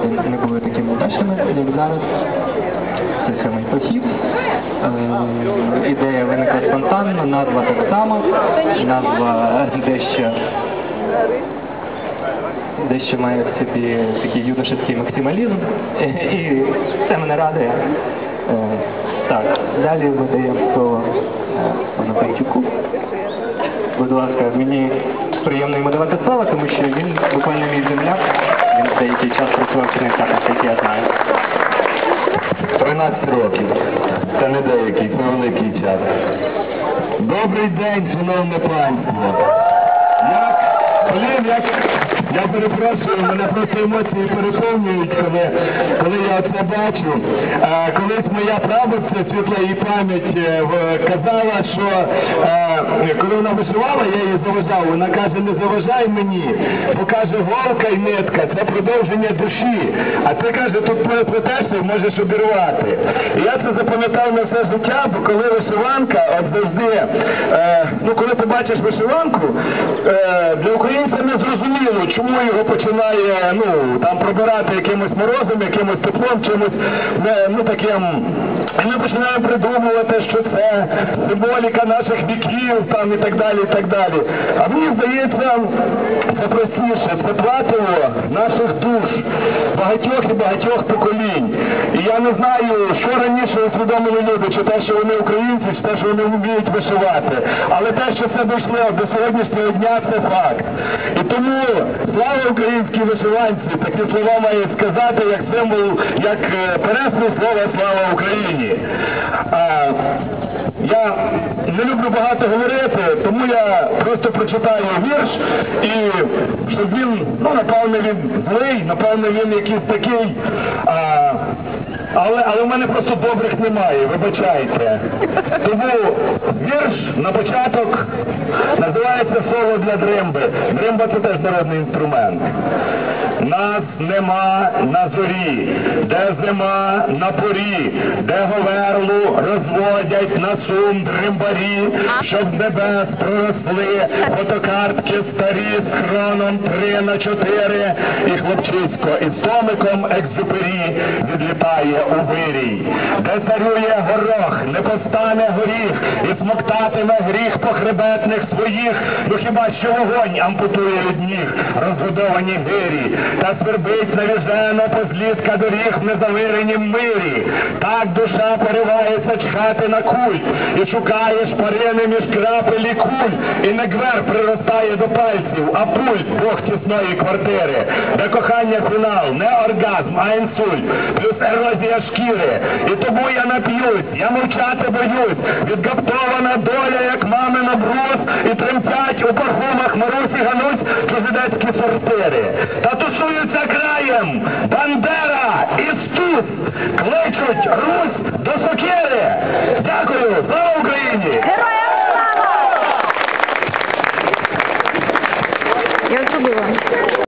пригоди не були такими удачними, як зараз. Це сьомий похід. Е, Ідея виникла спонтанно, назва так само, назва дещо дещо має в собі такий юношеський максималізм, і це мене радує. Е, Так, далі видаємо слово е, пану Панчуку. Будь ласка, мені приємно йому давати слово, тому що він буквально мій кінотеатрах, як я знаю. 13 років. Це не деякий, це великий час. Добрий день, шановне панство. Як, блін, як, я перепрошую, мене просто емоції переповнюють, коли, коли я це бачу. Е, колись моя прабабця, світла її пам'ять, е, казала, що е, коли вона вишивала, я її заважав. Вона каже, не заважай мені, бо каже, голка і нитка це продовження душі. А ти каже, тут що можеш обірвати. І я це запам'ятав на все життя, бо коли вишиванка, от завжди, е, ну коли ти бачиш вишиванку, е, для українця не чому його починає ну там пробирати якимось морозом, якимось теплом, чимось ну таким. І ми починаємо придумувати, що це символіка наших віків там і так далі, і так далі. А мені здається, це простіше, це платило наших душ, багатьох і багатьох поколінь. І я не знаю, що раніше усвідомили люди, чи те, що вони українці, чи те, що вони вміють вишивати. Але те, що це дійшло до сьогоднішнього дня, це факт. І тому слава українській вишиванці, такі слова має сказати як символ, як е, пересне слово слава Україні. А, я не люблю багато говорити, тому я просто прочитаю вірш і він, ну напевно він злий, напевно він якийсь такий. А, але, але в мене просто добрих немає, вибачайте. Тому вірш на початок називається Соло для дримби. Дримба це теж народний інструмент. Нас нема на зорі, де зима на порі, де говерлу розводять на сум дримбарі, щоб небес проросли фотокартки старі з хроном три на чотири, і хлопчисько із томиком екзюпері відлітає у вирій, де царює горох, не постане горіх, і смоктатиме гріх похребетних своїх, ну хіба що вогонь ампутує від ніг, розгодовані гирі, та свербить навіжено позлітка доріг в незавиренім мирі. Так душа поривається чхати на культ, і шукає шпарини між крапелі куль, і не гвер приростає до пальців, а пульт Бог тісної квартири, де кохання фінал, не оргазм, а інсульт, плюс ерозія шкіри. І тому я нап'юсь, я мовчати боюсь, відгаптована доля, як мамина брус, і тремтять у парфумах Марусі Ганусь чужидецькі сортири. Та тусуються краєм Бандера і Стус, кличуть Русь до сокири. Дякую, слава Україні!